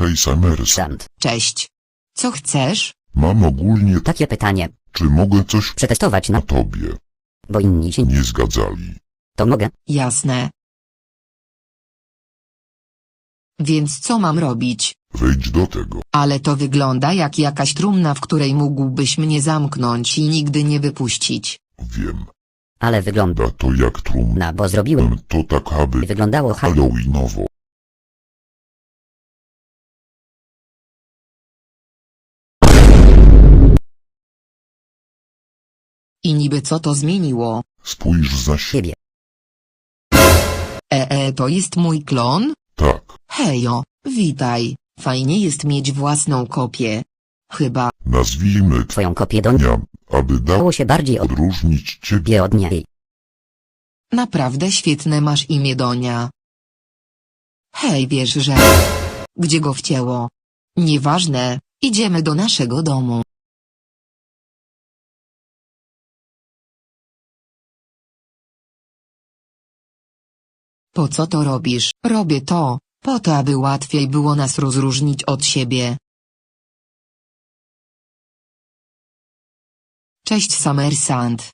Hej Summers, Sand. Cześć. Co chcesz? mam ogólnie Takie pytanie. czy mogę coś Przetestować na na... tobie? Bo inni się... Nie zgadzali. To mogę. Jasne. Więc co mam robić? Wejdź do tego. Ale to wygląda jak jakaś trumna, w której mógłbyś mnie zamknąć i nigdy nie wypuścić. Wiem. Ale wygląda... Da to jak trumna. Na, bo zrobiłem... To tak aby Wyglądało ha... Halloweenowo. I niby co to zmieniło? Spójrz za siebie. Ee, E, to jest mój klon? Tak. Hejo, witaj. Fajnie jest mieć własną kopię. Chyba, Nazwijmy Twoją kopię do... dnia, aby dało Dało się bardziej odróżnić ciebie. odbie od niej. naprawdę świetne masz imię Donia. Hej, wiesz, że... Gdzie go wcięło? Nieważne, idziemy do naszego domu. Po co to robisz? Robię to, po to aby łatwiej było nas rozróżnić od siebie. Cześć Summersand.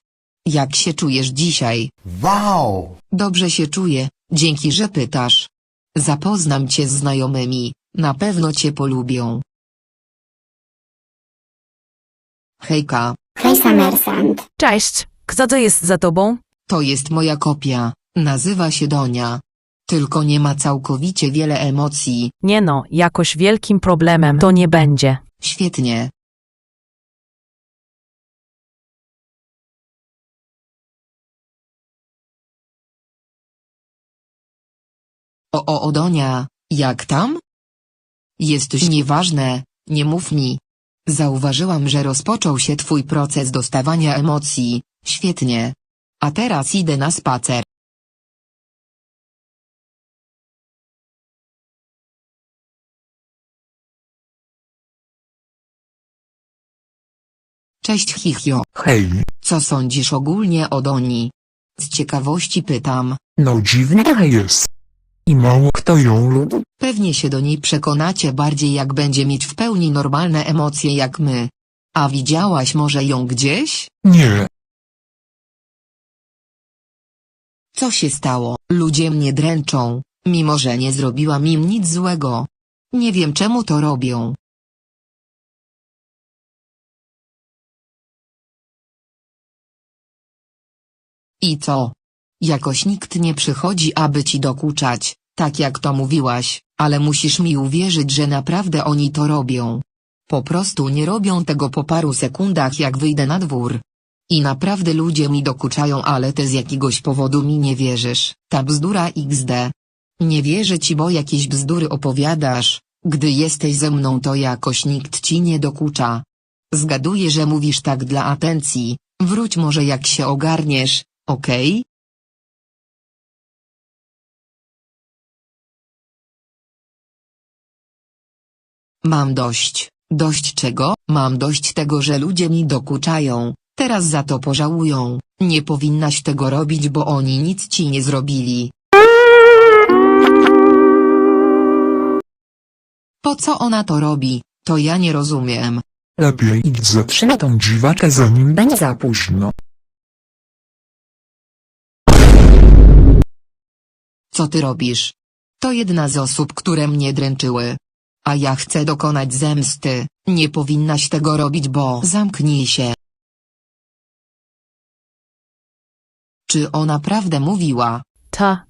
Jak się czujesz dzisiaj? Wow! Dobrze się czuję, dzięki że pytasz. Zapoznam cię z znajomymi, na pewno cię polubią. Hejka, Hej Summersand. Cześć, kto to jest za tobą? to jest moja kopia, nazywa się Donia. Tylko nie ma całkowicie wiele emocji, Nie no, jakoś wielkim problemem to nie będzie. świetnie. O, o, o, Donia, jak tam? Jesteś nieważne, nie mów mi. Zauważyłam, że rozpoczął się twój proces dostawania emocji, świetnie. A teraz idę na spacer. Cześć Chichio, Hej, co sądzisz ogólnie o Doni? Z ciekawości pytam. no dziwna jest. I mało kto ją lubi. Pewnie się do niej przekonacie bardziej jak będzie mieć w pełni normalne emocje jak my. A widziałaś może ją gdzieś? Nie, Co się stało? Ludzie mnie dręczą, mimo że nie zrobiłam im nic złego. Nie wiem czemu to robią. I co? Jakoś nikt nie przychodzi, aby ci dokuczać, tak jak to mówiłaś, ale musisz mi uwierzyć, że naprawdę oni to robią. Po prostu nie robią tego po paru sekundach jak wyjdę na dwór. I naprawdę ludzie mi dokuczają, ale ty z jakiegoś powodu mi nie wierzysz. Ta bzdura XD. Nie wierzę ci, bo jakieś bzdury opowiadasz. Gdy jesteś ze mną, to jakoś nikt ci nie dokucza. Zgaduję, że mówisz tak dla atencji. Wróć może jak się ogarniesz, okej? Mam dość. Dość czego? Mam dość tego, że ludzie mi dokuczają. Teraz za to pożałują. Nie powinnaś tego robić, bo oni nic ci nie zrobili. Po co ona to robi? To ja nie rozumiem. lepiej idź zatrzyma tą dziwakę zanim będzie za późno. Co ty robisz? To jedna z osób, które mnie dręczyły. A ja chcę dokonać zemsty. Nie powinnaś tego robić, bo zamknij się. Czy ona prawdę mówiła? Ta,